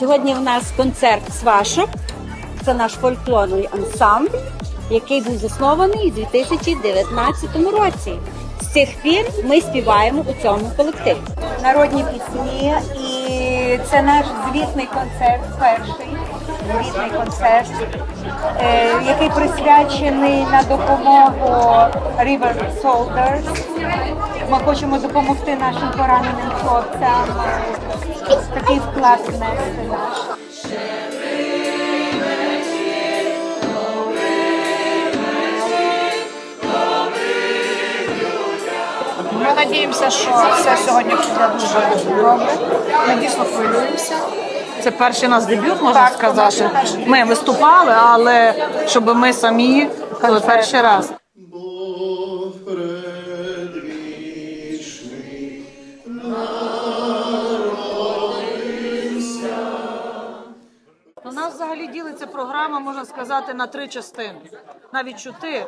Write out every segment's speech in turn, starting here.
Сьогодні в нас концерт свашок. Це наш фольклорний ансамбль, який був заснований у 2019 році. З цих пір ми співаємо у цьому колективі. Народні пісні, і це наш звітний концерт, перший звітний концерт, е, який присвячений на допомогу River Soldiers. Ми хочемо допомогти нашим пораненим хлопцям. Такий вклад внести наш. Ми надіємося, що все сьогодні буде дуже добре. Ми дійсно хвилюємося. Це перший наш дебют, можна Так, сказати. Ми виступали, але щоб ми самі це перший раз. У нас взагалі ділиться програма, можна сказати, на три частини, навіть чотири.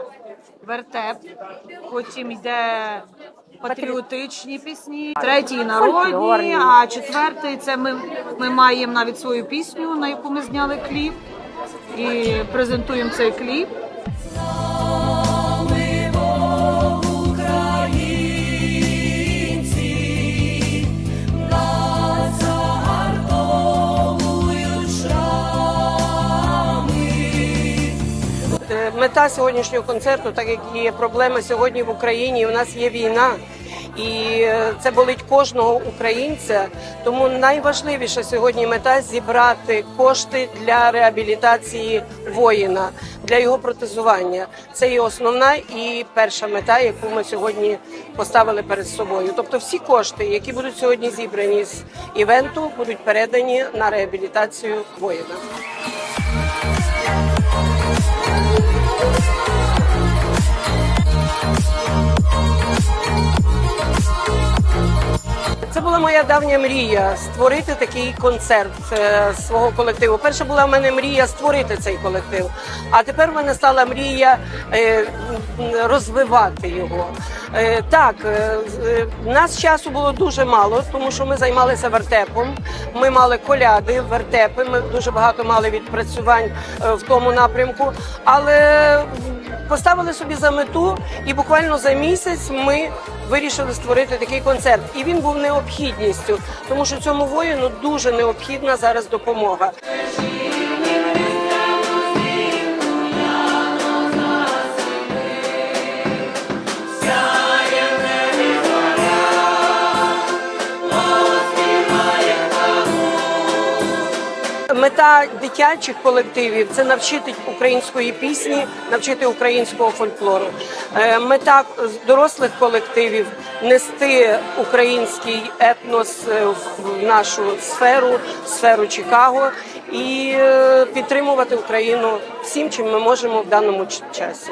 Вертеп, потім йде патріотичні пісні, третій народні, а четвертий це ми, ми маємо навіть свою пісню, на яку ми зняли кліп, і презентуємо цей кліп. Мета сьогоднішнього концерту, так як є проблема сьогодні в Україні, у нас є війна. І е, це болить кожного українця. Тому найважливіша сьогодні мета зібрати кошти для реабілітації воїна, для його протезування. Це є основна і перша мета, яку ми сьогодні поставили перед собою. Тобто, всі кошти, які будуть сьогодні зібрані з івенту, будуть передані на реабілітацію воїна. Була моя давня мрія створити такий концерт е, свого колективу. Перша була в мене мрія створити цей колектив, а тепер в мене стала мрія е, розвивати його. Е, так, е, е, нас часу було дуже мало, тому що ми займалися вертепом. Ми мали коляди, вертепи. Ми дуже багато мали відпрацювань в тому напрямку, але поставили собі за мету, і буквально за місяць ми вирішили створити такий концерт. І він був необхідністю, тому що цьому воїну дуже необхідна зараз допомога. Мета дитячих колективів це навчити української пісні, навчити українського фольклору. Е, Мета дорослих колективів нести український етнос е, в нашу сферу, сферу Чикаго, і е, підтримувати Україну всім, чим ми можемо в даному часі.